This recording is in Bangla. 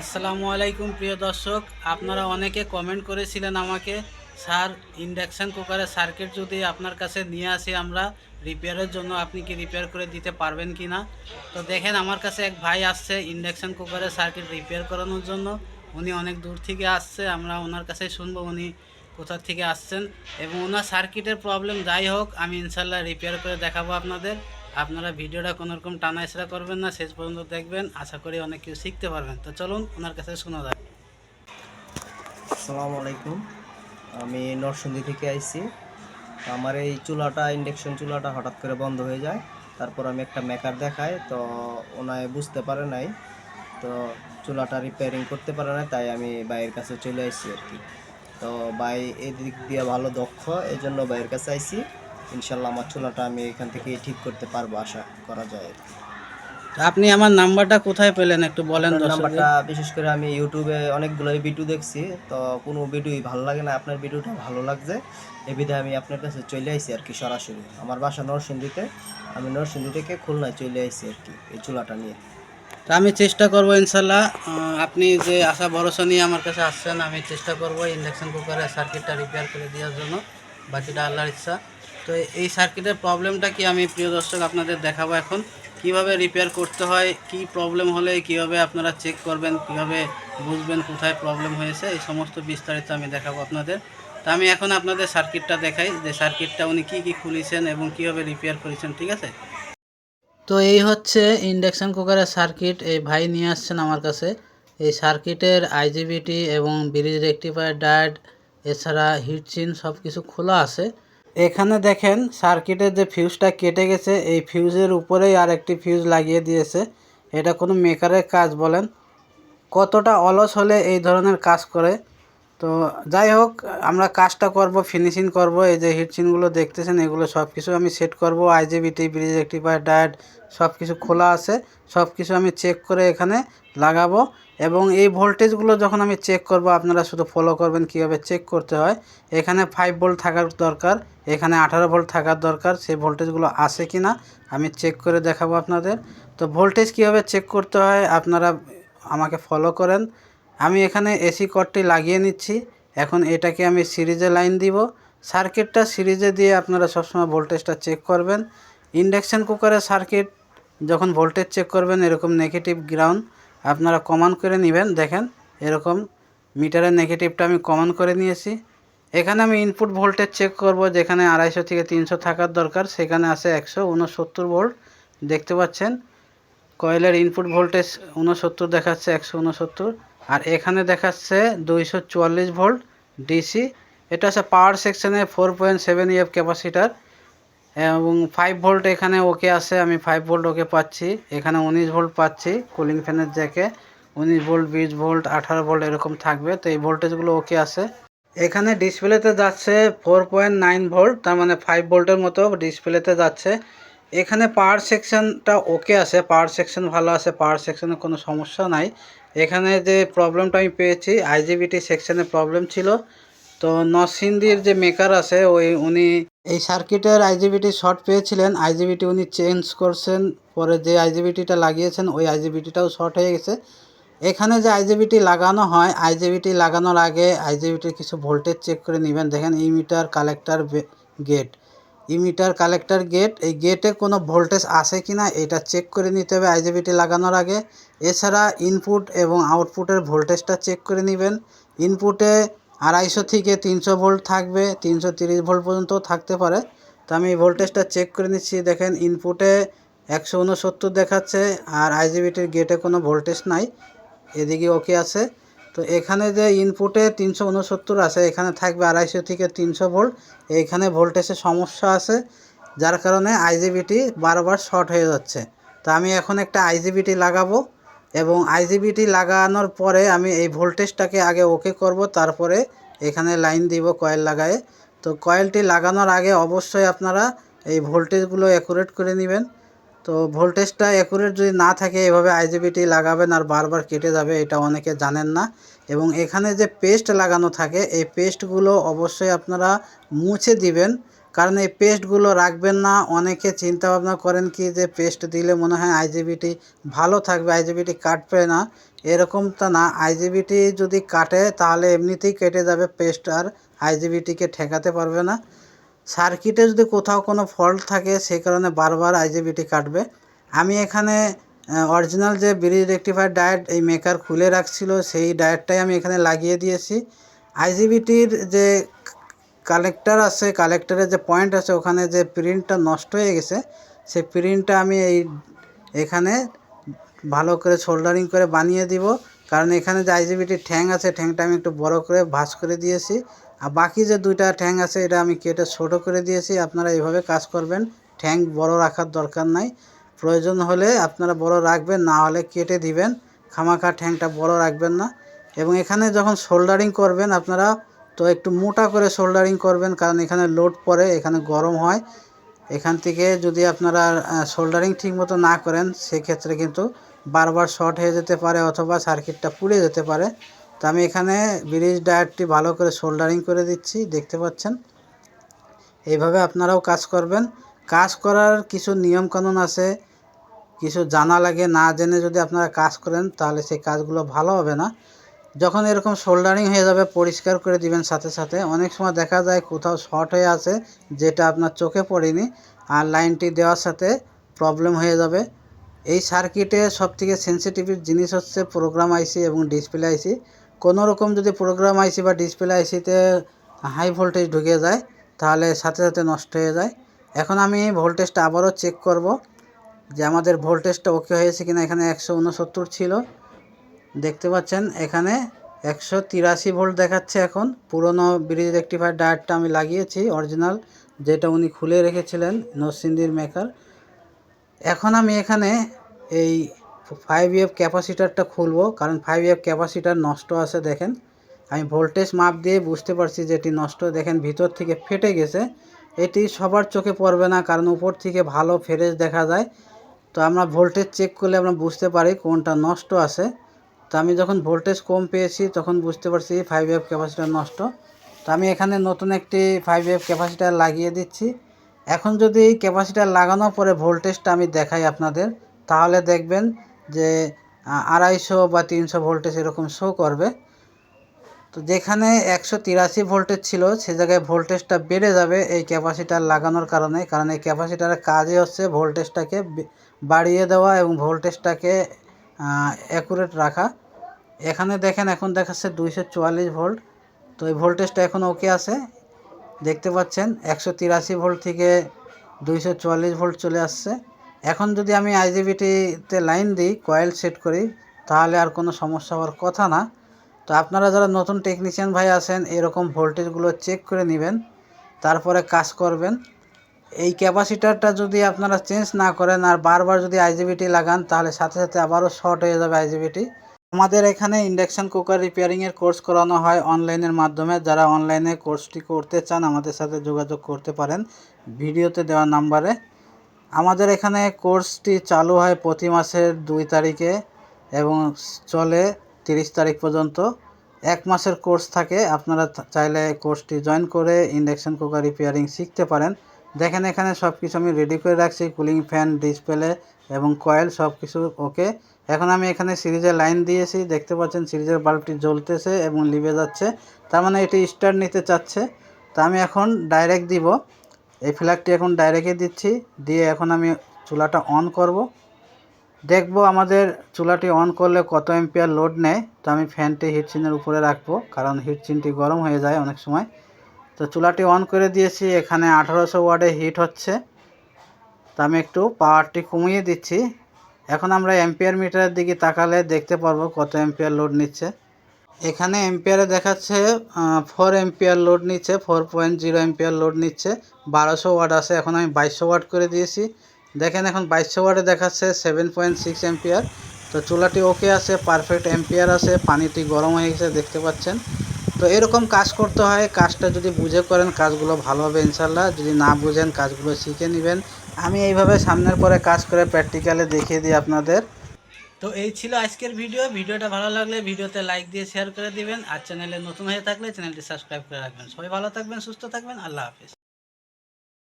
আসসালামু আলাইকুম, প্রিয় দর্শক। আপনারা অনেকে কমেন্ট করেছিলেন আমাকে, স্যার ইন্ডাকশান কুকারের সার্কিট যদি আপনার কাছে নিয়ে আসি আমরা রিপেয়ারের জন্য আপনি কি রিপেয়ার করে দিতে পারবেন কি না? তো দেখেন, আমার কাছে এক ভাই আসছে ইন্ডাকশান কুকারের সার্কিট রিপেয়ার করানোর জন্য। উনি অনেক দূর থেকে আসছে, আমরা ওনার কাছে শুনব উনি কোথা থেকে আসছেন। এবং ওনার সার্কিটের প্রবলেম যাই হোক, আমি ইনশাল্লাহ রিপেয়ার করে দেখাবো আপনাদের। আপনারা ভিডিওটা কোনো রকম টানা ইসরা করবেন না, শেষ পর্যন্ত দেখবেন। আশা করি অনেক কিছু শিখতে পারবেন। তো চলুন, ওনার কাছে শোনা যাক। আসসালামু আলাইকুম। আমি নরসিংদী থেকে আইছি। আমার এই চুলাটা, ইন্ডাকশন চুলাটা হঠাৎ করে বন্ধ হয়ে যায়। তারপর আমি একটা মেকার দেখাই, তো ওনায় বুঝতে পারে নাই। তো চুলাটা রিপেয়ারিং করতে পারে না তাই আমি ভাইয়ের কাছে চলে আসছি আর কি। তো ভাই এই দিক দিয়ে ভালো দক্ষ এই জন্য ভাইয়ের কাছে আইছি। ইনশাল্লাহ আমার চুলাটা আমি এখান থেকে ঠিক করতে পারব আশা করা যায়। আপনি আমার নাম্বারটা কোথায় পেলেন একটু বলেন নাম্বারটা বিশেষ করে আমি ইউটিউবে অনেকগুলো ভিডিও দেখছি তো কোনো ভিডিওই ভালো লাগে না আপনার ভিডিওটা ভালো লাগছে এই বিধায় আমি আপনার কাছে চলে আইছি আর কি সরাসরি। আমার বাসা নরসিংদীতে আমি নরসিংদী থেকে খুলনায় চলে আইছি আর কি এই চুলাটা নিয়ে। তো আমি চেষ্টা করব ইনশাল্লাহ আপনি যে আশা ভরসা নিয়ে আমার কাছে আসছেন আমি চেষ্টা করব ইন্ডাকশন কুকারের সার্কিটটা রিপেয়ার করে দেওয়ার জন্য বাকিটা আল্লাহর ইচ্ছা। তো এই সার্কিটের প্রবলেমটা কি আমি প্রিয় দর্শক আপনাদের দেখাবো এখন। কীভাবে রিপেয়ার করতে হয়, কি প্রবলেম হলে কীভাবে আপনারা চেক করবেন, কীভাবে বুঝবেন কোথায় প্রবলেম হয়েছে, এই সমস্ত বিস্তারিত আমি দেখাবো আপনাদের। তা আমি এখন আপনাদের সার্কিটটা দেখাই, যে সার্কিটটা উনি কী কী খুলেছেন এবং কীভাবে রিপেয়ার করেছেন, ঠিক আছে? তো এই হচ্ছে ইন্ডাকশন কুকারের সার্কিট এই ভাই নিয়ে আসছেন আমার কাছে। এই সার্কিটের আইজিবিটি এবং ব্রিজ রেকটিফায়ার ডায়েট এছাড়া হিটচিন সব কিছু খোলা আছে। এখানে দেখেন সার্কিটের যে ফিউজটা কেটে গেছে, এই ফিউজের উপরেই আর একটি ফিউজ লাগিয়ে দিয়েছে। এটা কোনো মেকারের কাজ বলেন। কতটা অলস হলে এই ধরনের কাজ করে? তো যাই হোক, আমরা কাজটা করব ফিনিশিং করব, এই যে হিটচিনগুলো দেখতেছেন, এগুলো সব কিছু আমি সেট করব আইজিবিটি ব্রিজ রেক্টিফায়ার ডায়েট সব কিছু খোলা আছে সব কিছু আমি চেক করে এখানে লাগাবো এবং এই ভোল্টেজগুলো যখন আমি চেক করব, আপনারা শুধু ফলো করবেন, কীভাবে চেক করতে হয়, এখানে ফাইভ ভোল্ট থাকার দরকার, এখানে আঠারো ভোল্ট থাকার দরকার, সেই ভোল্টেজগুলো আছে কি না আমি চেক করে দেখাবো আপনাদের। তো ভোল্টেজ কীভাবে চেক করতে হয়, আপনারা আমাকে ফলো করেন। আমি এখানে এসি কর্ডটি লাগিয়ে নিচ্ছি। এখন এটাকে আমি সিরিজে লাইন দিব। সার্কিটটা সিরিজে দিয়ে আপনারা সবসময় ভোল্টেজটা চেক করবেন। ইন্ডাকশান কুকারের সার্কিট যখন ভোল্টেজ চেক করবেন, এরকম নেগেটিভ গ্রাউন্ড আপনারা কমান করে নেবেন। দেখেন, এরকম মিটারের নেগেটিভটা আমি কমান করে নিয়েছি। এখানে আমি ইনপুট ভোল্টেজ চেক করব, যেখানে আড়াইশো থেকে তিনশো থাকার দরকার। সেখানে আছে একশো উনসত্তর ভোল্ট। দেখতে পাচ্ছেন? কয়েলের ইনপুট ভোল্টেজ উনসত্তর দেখাচ্ছে, একশো উনসত্তর আর এখানে দেখাচ্ছে দুইশো চুয়াল্লিশ ভোল্ট ডিসি এটা আছে পাওয়ার সেকশনে four point seven EF capacitor এবং ফাইভ ভোল্ট এখানে ওকে আছে, আমি ফাইভ ভোল্ট ওকে পাচ্ছি। এখানে উনিশ ভোল্ট পাচ্ছি কুলিং ফ্যানের জ্যাকে উনিশ ভোল্ট বিশ ভোল্ট আঠারো ভোল্ট এরকম থাকবে, তো এই ভোল্টেজগুলো ওকে আছে। এখানে ডিসপ্লেতে যাচ্ছে ফোর পয়েন্ট নাইন ভোল্ট তার মানে ফাইভ ভোল্টের মতো ডিসপ্লেতে যাচ্ছে। এখানে পাওয়ার সেকশনটা ওকে আছে পাওয়ার সেকশন ভালো আছে পাওয়ার সেকশনে কোনো সমস্যা নাই। এখানে যে প্রবলেমটা আমি পেয়েছি, আইজিবিটি সেকশনে প্রবলেম ছিল। তো নরসিংদীর যে মেকার আছে, ওই উনি এই সার্কিটের আইজিবিটি শর্ট পেয়েছিলেন। আইজিবিটি উনি চেঞ্জ করছেন, পরে যে আইজিবিটিটা লাগিয়েছেন, ওই আইজিবিটিটাও শর্ট হয়ে গেছে। এখানে যে আইজিবিটি লাগানো হয়, আইজিবিটি লাগানোর আগে আইজিবিটির কিছু ভোল্টেজ চেক করে নেবেন। দেখেন emitter collector gate. Emitter collector gate, এই গেটে কোনো ভোল্টেজ আছে কি না এটা চেক করে নিতে হবে আইজিবিটি লাগানোর আগে। এছাড়া ইনপুট এবং আউটপুটের ভোল্টেজটা চেক করে নেবেন। ইনপুটে আড়াইশো থেকে তিনশো ভোল্ট থাকবে, তিনশো তিরিশ ভোল্ট পর্যন্ত থাকতে পারে। তো আমি ভোল্টেজটা চেক করে নিচ্ছি, দেখেন ইনপুটে একশো উনসত্তর দেখাচ্ছে আর আইজিবিটির গেটে কোনো ভোল্টেজ নাই। এদিকে ওকে আছে। তো এখানে যে ইনপুটে তিনশো উনসত্তর আছে, এখানে থাকবে আড়াইশো থেকে তিনশো ভোল্ট এইখানে ভোল্টেজের সমস্যা আছে, যার কারণে আইজিবিটি বারবার শর্ট হয়ে যাচ্ছে। তো আমি এখন একটা আইজিবিটি লাগাবো এবং আইজিবিটি লাগানোর পরে আমি এই ভোল্টেজটাকে আগে ওকে করব, তারপরে এখানে লাইন দিব কয়েল লাগায়ে। তো কয়েলটি লাগানোর আগে অবশ্যই আপনারা এই ভোল্টেজগুলো অ্যাকুরেট করে নেবেন। তো ভোল্টেজটা অ্যাকুরেট যদি না থাকে, এভাবে আইজিবিটি লাগাবেন আর বারবার কেটে যাবে, এটা অনেকে জানেন না। এবং এখানে যে পেস্ট লাগানো থাকে, এই পেস্টগুলো অবশ্যই আপনারা মুছে দিবেন। কারণ এই পেস্টগুলো রাখবেন না, অনেকে চিন্তা ভাবনা করেন কি যে পেস্ট দিলে মনে হয় আইজিবিটি ভালো থাকবে আইজিবিটি কাটবে না। এরকমটা না আইজিবিটি যদি কাটে, তাহলে এমনিতেই কেটে যাবে, পেস্ট আর আইজিবিটিকে ঠেকাতে পারবে না। সার্কিটে যদি কোথাও কোনো ফল্ট থাকে সেই কারণে বারবার আইজিবিটি কাটবে। আমি এখানে অরিজিনাল যে ব্রিজ রেক্টিফায়ার ডায়েট এই মেকার খুলে রাখছিল, সেই ডায়েটটাই আমি এখানে লাগিয়ে দিয়েছি। আইজিবিটির যে কালেক্টর আছে কালেক্টরের যে পয়েন্ট আছে, ওখানে যে প্রিন্টটা নষ্ট হয়ে গেছে, সেই প্রিন্টটা আমি এই এখানে ভালো করে সোল্ডারিং করে বানিয়ে দিব। কারণ এখানে যে আইজিবিটির ঠ্যাং আছে, ঠ্যাংটা আমি একটু বড় করে ভাঁজ করে দিয়েছি। আর বাকি যে দুইটা ঠ্যাং আছে, এটা আমি কেটে ছোটো করে দিয়েছি। আপনারা এইভাবে কাজ করবেন। ঠ্যাং বড় রাখার দরকার নাই। প্রয়োজন হলে আপনারা বড় রাখবেন, না হলে কেটে দিবেন। খামাখা ঠ্যাংটা বড় রাখবেন না। এবং এখানে যখন সোল্ডারিং করবেন আপনারা, তো একটু মোটা করে সোল্ডারিং করবেন, কারণ এখানে লোড পড়ে, এখানে গরম হয়। এখান থেকে যদি আপনারা সোল্ডারিং ঠিকমতো না করেন, সেক্ষেত্রে কিন্তু বারবার শর্ট হয়ে যেতে পারে অথবা সার্কিটটা পুড়ে যেতে পারে। তো আমি এখানে ব্রিজ ডায়ারটি ভালো করে সোল্ডারিং করে দিচ্ছি, দেখতে পাচ্ছেন? এইভাবে আপনারাও কাজ করবেন। কাজ করার কিছু নিয়মকানুন আছে, কিছু জানা লাগে, না জেনে যদি আপনারা কাজ করেন, তাহলে সেই কাজগুলো ভালো হবে না। যখন এরকম সোল্ডারিং হয়ে যাবে, পরিষ্কার করে দিবেন সাথে সাথে, অনেক সময় দেখা যায় কোথাও শর্ট হয়ে আছে, যেটা আপনার চোখে পড়েনি, আর লাইনটি দেওয়ার সাথে প্রবলেম হয়ে যাবে। এই সার্কিটে সবথেকে সেন্সিটিভ জিনিস হচ্ছে প্রোগ্রাম আইসি এবং ডিসপ্লে আইসি কোনো রকম যদি প্রোগ্রাম আইসি বা ডিসপ্লে আইসিতে হাই ভোল্টেজ ঢুকে যায়, তাহলে সাথে সাথে নষ্ট হয়ে যায়। এখন আমি ভোল্টেজটা আবারও চেক করব যে আমাদের ভোল্টেজটা ওকে হয়েছে কিনা, এখানে একশো উনসত্তর ছিল। দেখতে পাচ্ছেন, এখানে একশো তিরাশি ভোল্ট দেখাচ্ছে এখন। পুরনো ব্রিজ রেক্টিফায়ার ডায়ারটা আমি লাগিয়েছি অরিজিনাল যেটা উনি খুলে রেখেছিলেন, নরসিংদীর মেকার এখন আমি এখানে এই ফাইভ ইএফ ক্যাপাসিটারটা খুলবো, কারণ ফাইভ ইএফ ক্যাপাসিটার নষ্ট আছে, দেখেন। আমি ভোল্টেজ মাপ দিয়ে বুঝতে পারছি যে এটি নষ্ট, দেখেন, ভিতর থেকে ফেটে গেছে। এটি সবার চোখে পড়বে না, কারণ উপর থেকে ভালো ফ্রেশ দেখা যায়। তো আমরা ভোল্টেজ চেক করলে আমরা বুঝতে পারি কোনটা নষ্ট আছে। তো আমি যখন ভোল্টেজ কম পেয়েছি, তখন বুঝতে পারছি ফাইভ এফ ক্যাপাসিটার নষ্ট। তো আমি এখানে নতুন একটি ফাইভ এফ ক্যাপাসিটার লাগিয়ে দিচ্ছি। এখন যদি এই ক্যাপাসিটার লাগানোর পরে ভোল্টেজটা আমি দেখাই আপনাদের, তাহলে দেখবেন যে আড়াইশো বা তিনশো ভোল্টেজ এরকম শো করবে। তো যেখানে একশো তিরাশি ভোল্টেজ ছিল, সে জায়গায় ভোল্টেজটা বেড়ে যাবে এই ক্যাপাসিটার লাগানোর কারণে। কারণ এই ক্যাপাসিটারের কাজই হচ্ছে ভোল্টেজটাকে বাড়িয়ে দেওয়া এবং ভোল্টেজটাকে অ্যাকুরেট রাখা। এখানে দেখেন, এখন দেখাচ্ছে দুইশো চুয়াল্লিশ ভোল্ট তো এই ভোল্টেজটা এখন ওকে আছে। দেখতে পাচ্ছেন, একশো তিরাশি ভোল্ট থেকে দুইশো চুয়াল্লিশ ভোল্ট চলে আসছে। এখন যদি আমি আইজিবিটিতে লাইন দিই কয়েল সেট করি, তাহলে আর কোনো সমস্যা হওয়ার কথা না। তো আপনারা যারা নতুন টেকনিশিয়ান ভাই আছেন, এরকম ভোল্টেজগুলো চেক করে নেবেন। তারপরে কাজ করবেন। এই ক্যাপাসিটারটা যদি আপনারা চেঞ্জ না করেন আর বারবার যদি আইজিবিটি লাগান, তাহলে সাথে সাথে আবারও শর্ট হয়ে যাবে আইজিবিটি আমাদের এখানে ইন্ডাকশান কুকার রিপেয়ারিংয়ের কোর্স করানো হয় অনলাইনের মাধ্যমে। যারা অনলাইনে কোর্সটি করতে চান, আমাদের সাথে যোগাযোগ করতে পারেন ভিডিওতে দেওয়া নাম্বারে। আমাদের এখানে কোর্সটি চালু হয় প্রতি মাসের দুই তারিখে এবং চলে তিরিশ তারিখ পর্যন্ত। এক মাসের কোর্স থাকে, আপনারা চাইলে কোর্সটি জয়েন করে ইন্ডাকশান কুকার রিপেয়ারিং শিখতে পারেন। দেখেন এখানে সব কিছু আমি রেডি করে রাখছি কুলিং ফ্যান ডিসপ্লে এবং কয়েল সব কিছু ওকে এখন আমি এখানে সিরিজের লাইন দিয়েছি, দেখতে পাচ্ছেন সিরিজের বাল্বটি জ্বলতেছে এবং লিভে যাচ্ছে। তার মানে এটি স্টার্ট নিতে চাচ্ছে। তা আমি এখন ডাইরেক্ট দিব। এই ফ্ল্যাগটি এখন ডাইরেক্টে দিচ্ছি, দিয়ে এখন আমি চুলাটা অন করব। দেখব আমাদের চুলাটি অন করলে কত এম্পিয়ার লোড নেয়। তো আমি ফ্যানটি হিটচিনের উপরে রাখব, কারণ হিটচিনটি গরম হয়ে যায় অনেক সময়। তো চুলাটি অন করে দিয়েছি, এখানে আঠারোশো ওয়ার্ডে হিট হচ্ছে। তো আমি একটু পাওয়ারটি কমিয়ে দিচ্ছি। এখন আমরা এম্পিয়ার মিটারের দিকে তাকালে দেখতে পারব কত এম্পিয়ার লোড নিচ্ছে। এখানে এম্পিয়ারে দেখাচ্ছে ফোর এম্পিয়ার লোড নিচ্ছে four point zero ampere load নিচ্ছে, বারোশো ওয়াট আছে, এখন আমি বাইশশো ওয়াট করে দিয়েছি। দেখেন এখন বাইশশো ওয়াটে দেখাচ্ছে সেভেন পয়েন্ট সিক্স এম্পিয়ার তো চুলাটি ওকে আছে পারফেক্ট এম্পিয়ার আছে, পানিটি গরম হয়ে গেছে, দেখতে পাচ্ছেন। তো এরকম কাজ করতে হয়, কাজটা যদি বুঝে করেন কাজগুলো ভালো হবে ইনশাল্লাহ, যদি না বুঝেন কাজগুলো শিখে নেবেন। আমি এইভাবে সামনের পরে কাজ করে প্র্যাকটিক্যালে দেখিয়ে দিই আপনাদের। তো এই ছিল আজকের ভিডিও, ভিডিওটা ভালো লাগলে ভিডিওতে লাইক দিয়ে শেয়ার করে দিবেন, আর চ্যানেলে নতুন হয়ে থাকলে চ্যানেলটি সাবস্ক্রাইব করে রাখবেন। সবাই ভালো থাকবেন, সুস্থ থাকবেন, আল্লাহ হাফিজ।